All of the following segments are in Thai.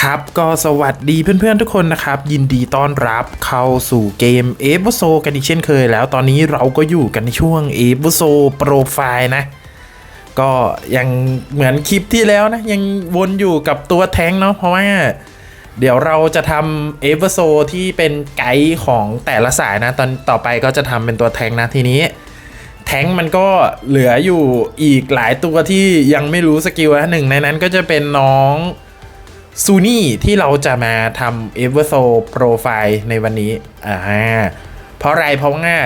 ครับก็สวัสดีเพื่อนๆทุกคนนะครับ ยินดีต้อนรับเข้าสู่เกมเอฟโซกันอีกเช่นเคยแล้วตอนนี้เราก็อยู่กันในช่วงเอฟโซโปรไฟล์นะ ก็ยังเหมือนคลิปที่แล้วนะ ยังวนอยู่กับตัวแท้งเนาะเพราะว่าเดี๋ยวเราจะทำเอฟโซที่เป็นไกด์ของแต่ละสายนะ ตอนต่อไปก็จะทำเป็นตัวแท้งนะทีนี้แท้งมันก็เหลืออยู่อีกหลายตัวที่ยังไม่รู้สกิลนะหนึ่งในนั้นก็จะเป็นน้อง ซูนี่ที่เราจะมาทำเอเวอร์โซโปรไฟล์ในวันนี้อ่าเพราะอะไรเพราะว่า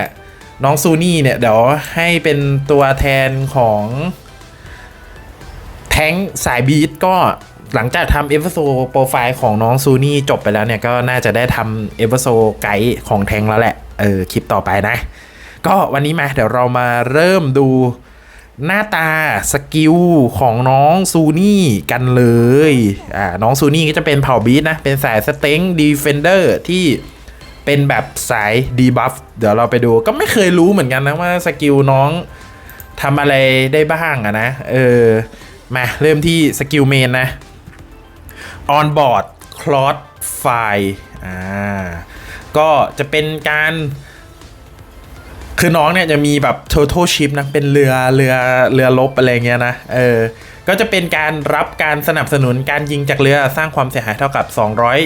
น้องซูนี่เนี่ย เดี๋ยวให้เป็นตัวแทนของแท้งสายบีทก็หลังจากทำเอเวอร์โซโปรไฟล์ของน้องซูนี่จบไปแล้วเนี่ย ก็น่าจะได้ทำเอเวอร์โซไกด์ของแท้งแล้วแหละ เออ คลิปต่อไปนะ ก็วันนี้มาเดี๋ยวเรามาเริ่มดู หน้าตาสกิลของน้องซูนี่กันเลย อ่า น้องซูนี่ก็จะเป็นเผ่าบีทนะ เป็นสายสเต็งดีเฟนเดอร์ที่เป็นแบบสายดีบัฟ เดี๋ยวเราไปดู ก็ไม่เคยรู้เหมือนกันนะว่าสกิลน้องทำอะไรได้บ้างอะนะ เออ มาเริ่มที่สกิลเมนนะ on board cloth file อ่า ก็จะเป็นการ คือน้องเนี่ยจะมีแบบ total ship นะ เป็นเรือเรือเรือลบอะไรเงี้ยนะ เออ ก็จะเป็นการรับการสนับสนุนการยิงจากเรือสร้างความเสียหายเท่ากับ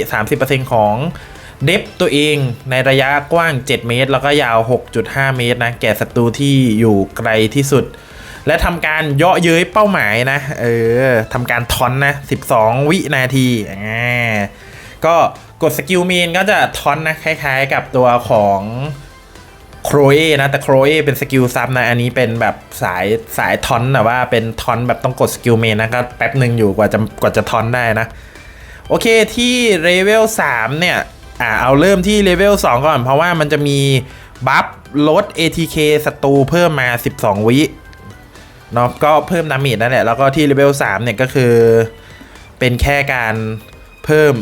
230%ของเดฟตัวเองในระยะกว้าง 7 เมตร แล้วก็ยาว 6.5 เมตรนะ แก่ศัตรูที่อยู่ไกลที่สุด และทำการเยาะเย้ยเป้าหมายนะ เออทำการทอนนะ 12 วินาทีอ่าก็กดสกิลเมนก็จะทอนนะ คล้ายๆกับตัวของ โครเอนะ แต่โครเอเป็นสกิลซับนะ อันนี้เป็นแบบสายสายทอนแต่ว่าเป็นทอนแบบต้องกดสกิลเมนนะก็แป๊บหนึ่งอยู่กว่าจะกว่าจะทอนได้นะ โอเคที่เลเวล3เนี่ยอ่าเอาเริ่มที่เลเวล2ก่อน เพราะว่ามันจะมีบัฟลด ATK ศัตรูเพิ่มมา 12 วิเนาะก็เพิ่มดาเมจนั่นแหละ แล้วก็ที่เลเวล3เนี่ยก็คือ เป็นแค่การเพิ่ม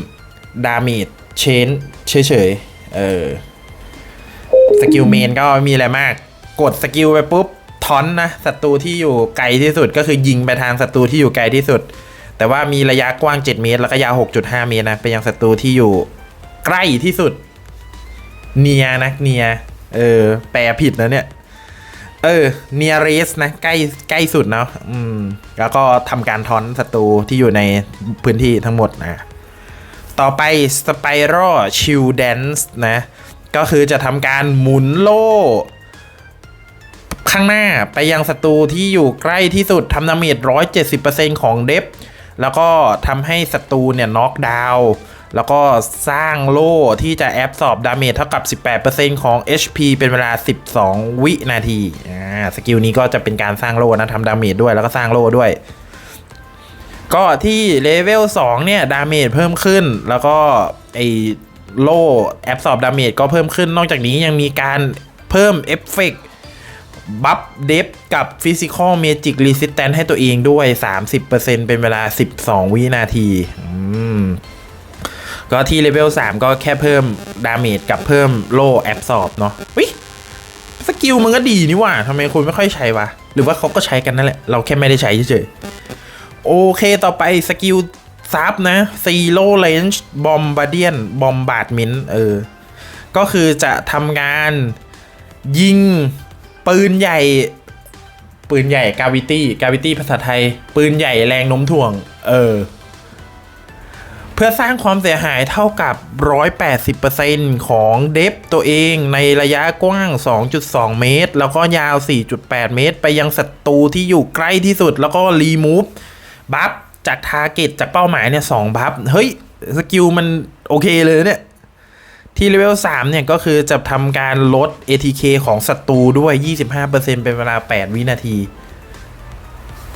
ดาเมจเชนเฉยๆเออ สกิลเมนก็ไม่มีอะไรมาก กดสกิลไปปุ๊บทอนนะศัตรูที่อยู่ไกลที่สุดก็คือยิงไปทางศัตรูที่อยู่ไกลที่สุด แต่ว่ามีระยะกว้าง 7 เมตร แล้วก็ยาว 6.5 เมตรนะไปยังศัตรูที่อยู่ใกล้ที่สุด เนียนะเนียเออ แปลผิดนะเนี่ย เออเนียเรสนะ ใกล้ใกล้สุดเนาะอืม แล้วก็ทำการทอนศัตรูที่อยู่ในพื้นที่ทั้งหมดนะ ต่อไปสไปรัลชิลแดนส์นะ ก็คือจะทำการหมุนโล่ ข้างหน้าไปยังศัตรูที่อยู่ใกล้ที่สุดทำดาเมจ170%ของเดฟแล้วก็ทำให้ศัตรูเนี่ยน็อกดาวน์แล้วก็สร้างโล่ที่จะแอบสอบดาเมจเท่ากับ 18%ของ HP เป็นเวลา 12 วินาที อ่า สกิลนี้ก็จะเป็นการสร้างโล่นะทำดาเมจด้วยแล้วก็สร้างโล่ด้วย ก็ที่เลเวล 2 เนี่ย ดาเมจเพิ่มขึ้น แล้วก็ไอ โล่แอบสอบดาเมจก็เพิ่มขึ้น นอกจากนี้ยังมีการเพิ่มเอฟเฟกบัฟเดฟกับฟิสิกอลเมจิกรีสิสแตนให้ตัวเองด้วย 30%เป็นเวลา 12 วินาที ก็ที่เลเวล 3 ก็แค่เพิ่มดาเมจกับเพิ่มโล่แอบสอบเนาะวิสกิลมันก็ดีนี่ว่าทำไมคุณไม่ค่อยใช้วะ หรือว่าเขาก็ใช้กันนั่นแหละ เราแค่ไม่ได้ใช้เฉยๆโอเคต่อไปสกิล ซับนะซีโร่เลนจ์บอมบาเดียนบอมบาดมินเออ ก็คือจะทำงานยิงปืนใหญ่ ปืนใหญ่กาวิตี้กาวิตี้ภาษาไทย ปืนใหญ่แรงโน้มถ่วง เออ เพื่อสร้างความเสียหายเท่ากับ 180%ของเดฟตัวเองในระยะกว้าง 2.2 เมตร แล้วก็ยาว 4.8 เมตร ไปยังศัตรูที่อยู่ใกล้ที่สุดแล้วก็รีมูฟบัฟ จากทาร์เก็ตจากเป้าหมายเนี่ยสองบัฟเฮ้ย สกิลมันโอเคเลยเนี่ย ที่เลเวล3เนี่ย ก็คือจะทำการลด ATK ของศัตรูด้วย 25%เป็นเวลา 8 วินาที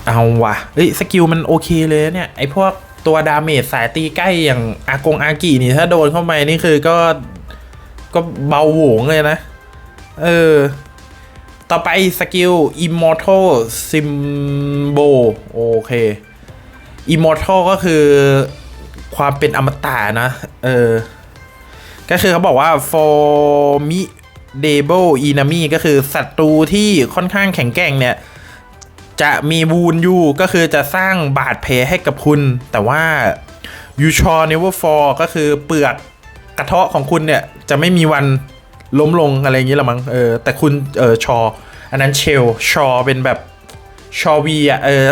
เอาวะเฮ้ย สกิลมันโอเคเลยเนี่ย ไอพวกตัวดาเมจสายตีใกล้อย่างอากงอากินี่ ถ้าโดนเข้าไปนี่คือก็ก็เบาหวงเลยนะ เออ ต่อไปสกิล Immortal Symbol โอเค Immortal ก็คือความเป็นอมตะนะ เออ ก็คือเขาบอกว่า formidable enemy ก็คือศัตรูที่ค่อนข้างแข็งแกร่งเนี่ย จะมีวูนอยู่ก็คือจะสร้างบาดแผลให้กับคุณ แต่ว่า you shall never fall ก็คือเปลือกกระเทาะของคุณเนี่ย จะไม่มีวันล้มลงอะไรอย่างนี้ละมั้งเออแต่คุณเออชอ อันนั้นเชลชอเป็นแบบชอวีอะเออ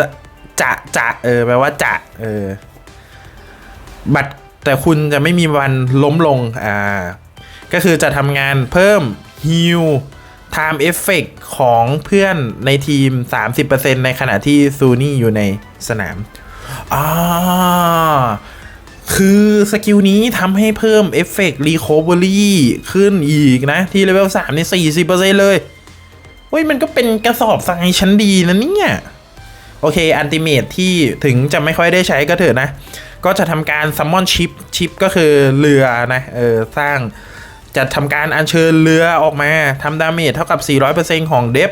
จะจะเออแปลว่าจะเออบัตรแต่คุณจะไม่มีวันล้มลงอ่าก็คือจะทำงานเพิ่ม heal time effect ของเพื่อนในทีม 30%ในขณะที่ซูนี่อยู่ในสนามอ่าคือสกิลนี้ทำให้เพิ่มเอฟเฟกต์รีคอเวอรี่ขึ้นอีกนะ ที่เลเวล3นี่40%เลยเฮ้ย มันก็เป็นกระสอบทรายชั้นดีนะเนี่ย โอเคอันติเมทที่ถึงจะไม่ค่อยได้ใช้ก็เถอะนะ ก็จะทำการซัมมอนชิปชิปก็คือเรือนะเออสร้างจะทำการอัญเชิญเรือออกมาทำดาเมจเท่ากับ 400%ของเดฟ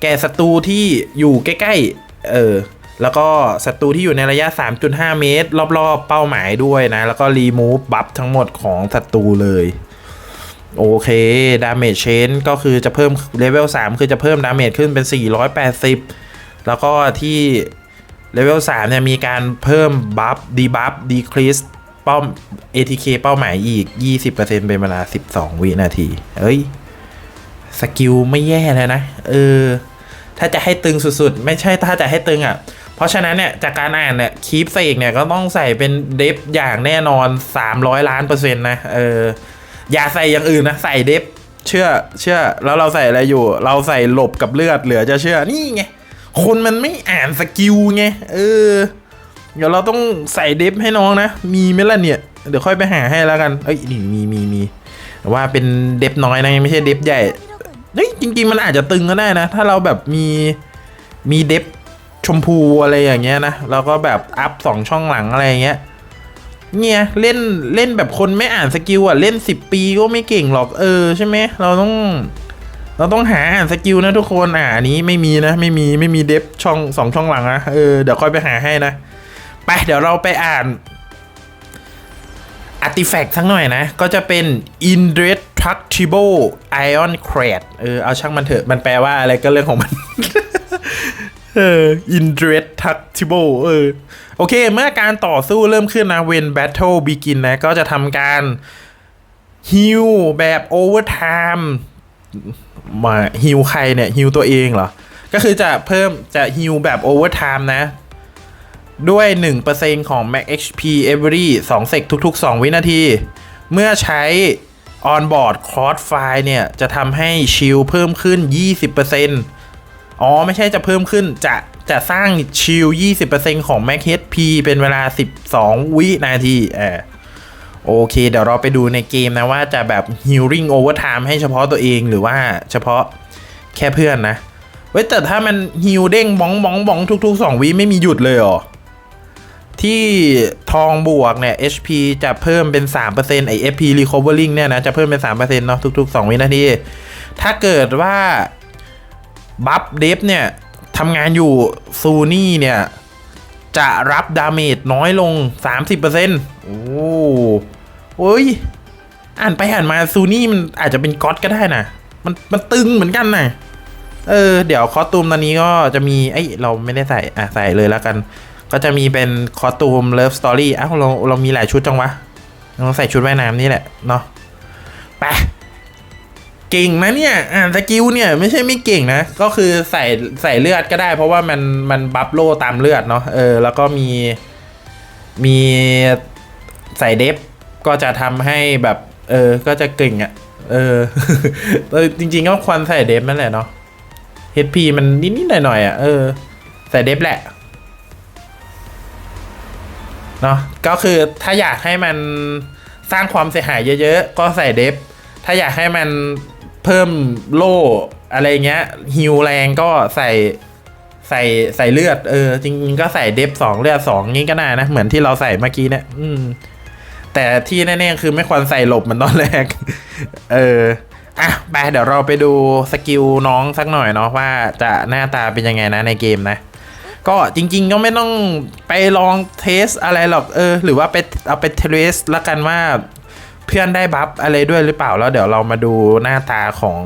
แก่ศัตรูที่อยู่ใกล้ๆเออแล้วก็ศัตรูที่อยู่ในระยะ 3.5 เมตร รอบๆ เป้าหมายด้วยนะ แล้วก็รีมูฟบัฟทั้งหมดของศัตรูเลย โอเค ดาเมจเชนก็คือจะเพิ่มเลเวล3คือจะเพิ่มดาเมจขึ้นเป็น 480 แล้วก็ที่เลเวล3เนี่ยมีการเพิ่มบัฟดีบัฟดีคริสเป้า ATK เป้าหมายอีก 20%เป็นเวลา 12 วินาที เอ้ย สกิลไม่แย่เลยนะ เออ ถ้าจะให้ตึงสุดๆ ไม่ใช่ถ้าจะให้ตึงอะ่ะ เพราะฉะนั้นเนี่ย จากการอ่านเนี่ยคีปเซกเนี่ยก็ต้องใส่เป็นเดฟอย่างแน่นอน 300 ล้านเปอร์เซ็นต์นะ เออ อย่าใส่อย่างอื่นนะ ใส่เดฟเชื่อเชื่อแล้วเราใส่อะไรอยู่ เราใส่หลบกับเลือดเหลือจะเชื่อนี่ไง คนมันไม่อ่านสกิลไง เออ เดี๋ยวเราต้องใส่เดฟให้น้องนะ มีไหมล่ะเนี่ย เดี๋ยวค่อยไปหาให้แล้วกัน เอ้ยนี่มีมีมีแต่ว่าเป็นเดฟน้อยนะไม่ใช่เดฟใหญ่ เฮ้ยจริง ๆ มันอาจจะตึงก็ได้นะ ถ้าเราแบบมีมีเดฟชมพูอะไรอย่างเงี้ยนะเราก็แบบอัพสองช่องหลังอะไรอย่างเงี้ยเนี่ยเล่นเล่นแบบคนไม่อ่านสกิลอะ เล่นสิบปีก็ไม่เก่งหรอกเออใช่ไหมเราต้อง เราต้องหาอ่านสกิลนะทุกคนอ่านี้ไม่มีนะ ไม่มีไม่มีเดฟช่องสองช่องหลังนะเออเดี๋ยวค่อยไปหาให้นะ ไปเดี๋ยวเราไปอ่านอาร์ติแฟกต์สักหน่อยนะ ก็จะเป็น indestructible ion crate เออเอาช่างมันเถอะมันแปลว่าอะไรก็เรื่องของมัน เออ indestructible เออโอเค เมื่อการต่อสู้เริ่มขึ้นนะ when battle begin นะ ก็จะทำการ heal แบบ overtime มาฮิวใครเนี่ยฮิวตัวเองเหรอ ก็คือจะเพิ่มจะฮิวแบบ overtime นะ ด้วย 1%ของ Max HP every 2 เซกทุก ๆ 2 วินาที เมื่อใช้ onboard crossfire เนี่ย จะทำให้ชิลเพิ่มขึ้น 20%อ๋อ ไม่ใช่จะเพิ่มขึ้นจะจะสร้างชิล 20%ของ Max HP เป็นเวลา 12 วินาทีเออ โอเคเดี๋ยวเราไปดูในเกมนะว่าจะแบบ healing overtime ให้เฉพาะตัวเองหรือว่าเฉพาะแค่เพื่อนนะ เว้ยแต่ถ้ามันฮิวเด้งบ้องบ้องบ้องทุกๆ 2 วิไม่มีหยุดเลยเหรอ ที่ทองบวกเนี่ย HP จะเพิ่มเป็น 3%ไอ FP recovering เนี่ยนะ จะเพิ่มเป็น 3%เนาะทุก ๆ 2 วินาที ถ้าเกิดว่าบัฟเดฟเนี่ยทำงานอยู่ซูนี่เนี่ย จะรับดาเมจน้อยลง 30%โอ้ โอ้ย อ่านไปอ่านมาซูนี่มันอาจจะเป็นก๊อตก็ได้นะมันมันตึงเหมือนกันนะเออ เดี๋ยวคอสตูมตอนนี้ก็จะมีไอเราไม่ได้ใส่อะใส่เลยแล้วกัน ก็จะมีเป็นคอสตูมเลิฟสตอรี่อ้าวเราเรามีหลายชุดจังวะเราใส่ชุดว่ายน้ำนี่แหละเนาะไปเก่งนะเนี่ย อ่านสกิลเนี่ยไม่ใช่ไม่เก่งนะ ก็คือใส่ใส่เลือดก็ได้ เพราะว่ามันมันบัฟโลตามเลือดเนาะเออแล้วก็มีมีใส่เดฟ ก็จะทำให้แบบเออ ก็จะเก่งอะ่ะ เออจริงๆก็ควรใส่เดฟนั่นแหละเนาะ HP มันนิดๆหน่อยๆอะ เออ ใส่เดฟแหละเนาะก็คือถ้าอยากให้มันสร้างความเสียหายเยอะๆ ก็ใส่เดฟ ถ้าอยากให้มันเพิ่มโล่อะไรเงี้ยฮิวแรงก็ใส่ใส่ใส่เลือด เออ จริงๆก็ใส่เดฟสองเลือดสองงี้ก็ได้นะ เหมือนที่เราใส่เมื่อกี้เนี่ย อืม แต่ที่แน่ๆคือไม่ควรใส่หลบเหมือนตอนแรก เอออะไปเดี๋ยวเราไปดูสกิลน้องสักหน่อยเนาะว่าจะหน้าตาเป็นยังไงนะในเกมนะ ก็จริง ๆ ก็ไม่ต้องไปลองเทสอะไรหรอกเออ หรือว่าไปเอาไปเทสละกันว่าเพื่อนได้บัฟอะไรด้วยหรือเปล่าแล้วเดี๋ยวเรามาดูหน้าตาของ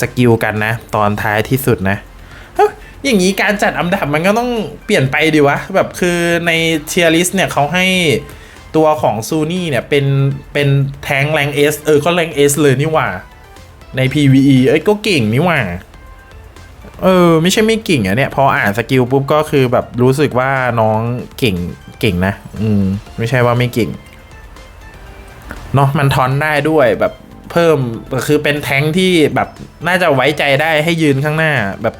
สกิลกันนะ ตอนท้ายที่สุดนะอย่างนี้การจัดอันดับมันก็ต้องเปลี่ยนไปดีวะแบบคือในเทียริสเนี่ยเขาให้ ตัวของซูนี่เนี่ย เป็น เป็นแทงแรงเอสเออ ก็แรงเอสเลยนี่หว่า ใน PVE เอ้ยก็เก่งนี่หว่า เออ ไม่ใช่ไม่เก่งอะเนี่ย พออ่านสกิลปุ๊บก็คือแบบรู้สึกว่าน้องเก่งเก่งนะ อืม ไม่ใช่ว่าไม่เก่ง เนาะมันทอนได้ด้วยแบบเพิ่มคือเป็นแท้งที่แบบน่าจะไว้ใจได้ให้ยืนข้างหน้าแบบ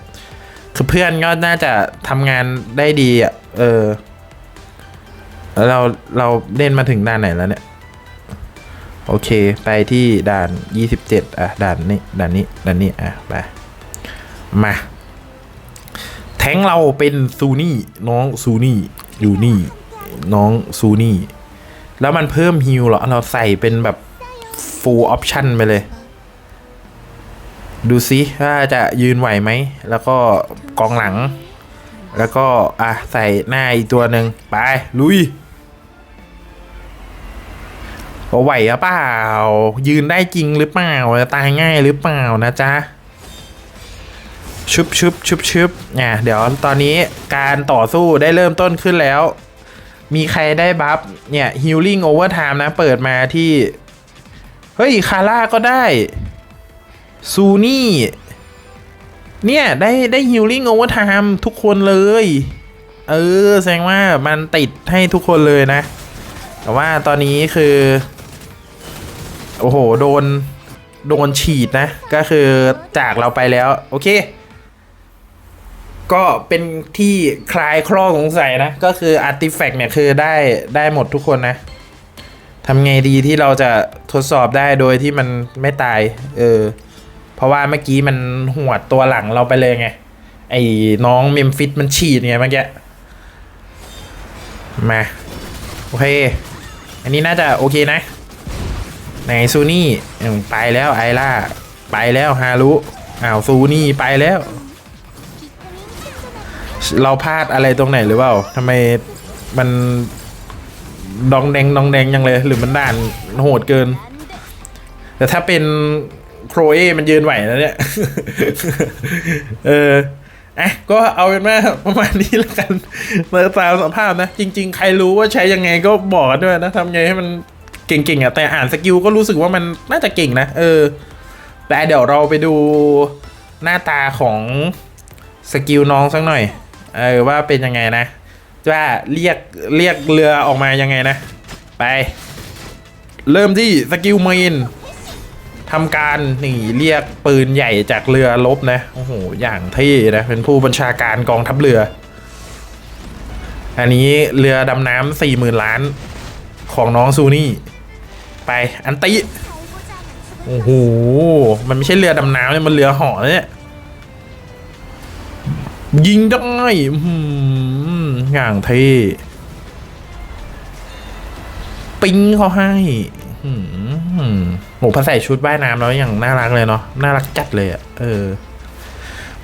คือเพื่อนก็น่าจะทำงานได้ดีอะเออ แล้วเราเราเล่นมาถึงด่านไหนแล้วเนี่ย โอเค ไปที่ด่านยี่สิบเจ็ดอะด่านนี้ด่านนี้ด่านนี้อะไปมา แทงเราเป็นซูนี่น้องซูนี่อยู่นี่ น้องซูนี่ แล้วมันเพิ่มฮิลเหรอ เราใส่เป็นแบบ full option ไปเลย ดูซิว่าจะยืนไหวไหม แล้วก็กองหลัง แล้วก็ อะ ใส่หน้าอีกตัวหนึ่งไป ลุย ไหวหรือเปล่า ยืนได้จริงหรือเปล่าจะตายง่ายหรือเปล่านะจ๊ะชุบชุบชุบชุบเนี่ยเดี๋ยวตอนนี้การต่อสู้ได้เริ่มต้นขึ้นแล้ว มีใครได้บัฟเนี่ย healing overtime นะ เปิดมาที่ เฮ้ย คาร่าก็ได้ ซูนี่ เนี่ย ได้ได้ healing overtime ทุกคนเลย เออ แสดงว่ามันติดให้ทุกคนเลยนะ แต่ว่าตอนนี้คือ โอ้โห โดน โดนฉีดนะ ก็คือจากเราไปแล้ว โอเค ก็เป็นที่คลายคลอสงสัยนะ ก็คืออาร์ติแฟกต์เนี่ยคือได้ได้หมดทุกคนนะทำไงดีที่เราจะทดสอบได้โดยที่มันไม่ตาย เออ เพราะว่าเมื่อกี้มันหวดตัวหลังเราไปเลยไง ไอ้น้องเมมฟิสมันฉีดไงเมื่อกี้ มา โอเค อันนี้น่าจะโอเคนะ ไหนซูนี่ไปแล้วไอล่าไปแล้วฮารุอ้าวซูนี่ไปแล้ว เราพลาดอะไรตรงไหนหรือเปล่าทำไมมันดองแดงดองแดงยังเลย หรือมันด่านโหดเกิน แต่ถ้าเป็นโครเอมันยืนไหวแล้วเนี่ย เอออะก็เอาเป็นว่าประมาณนี้แล้วกันมาตามสภาพนะ จริง ๆ ใครรู้ว่าใช้ยังไงก็บอกด้วยนะทำไงให้มัน เก่งๆอะแต่อ่านสกิลก็รู้สึกว่ามันน่าจะเก่งนะเออแต่เดี๋ยวเราไปดูหน้าตาของสกิลน้องสักหน่อย เออว่าเป็นยังไงนะว่าเรียกเรียกเรือออกมายังไงนะ ไป เริ่มที่สกิลเมนทำการนี่เรียกปืนใหญ่จากเรือลบนะโอ้โหอย่างเท่นะเป็นผู้บัญชาการกองทัพเรือ อันนี้เรือดำน้ำสี่หมื่นล้านของน้องซูนี่ ไปอันติโอ้โหมันไม่ใช่เรือดำน้ำเนี่ยมันเรือห่อเนี่ยยิงได้อื้อหืออย่างเท่ปิ้งเขาให้หือโหพอใส่ชุดว่ายน้ำแล้วอย่างน่ารักเลยเนาะน่ารักจัดเลยอะเออ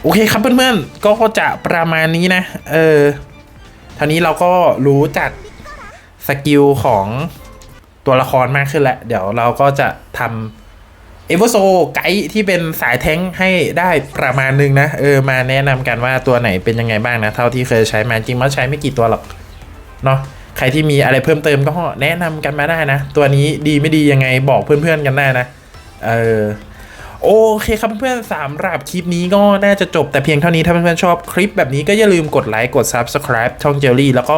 โอเคครับเพื่อนๆ ก็จะประมาณนี้นะ เออทีนี้เราก็รู้จักสกิลของ ตัวละครมากขึ้นแล้วเดี๋ยวเราก็จะทำเอเวอร์โซไกด์ที่เป็นสายแท้งให้ได้ประมาณนึงนะ เออ มาแนะนำกันว่าตัวไหนเป็นยังไงบ้างนะ เท่าที่เคยใช้มาจริงมันใช้ไม่กี่ตัวหรอก เนาะใครที่มีอะไรเพิ่มเติมก็แนะนำกันมาได้นะ ตัวนี้ดีไม่ดียังไงบอกเพื่อนๆกันได้นะ เออโอเคครับเพื่อนๆสำหรับคลิปนี้ก็น่าจะจบแต่เพียงเท่านี้ ถ้าเพื่อนๆชอบคลิปแบบนี้ก็อย่าลืมกดไลค์ กด Subscribe ช่องเจลลี่แล้วก็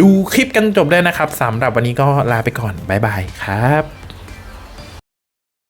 ดูคลิปกันจบด้วยนะครับสำหรับวันนี้ก็ลาไปก่อนบ๊ายบายครับ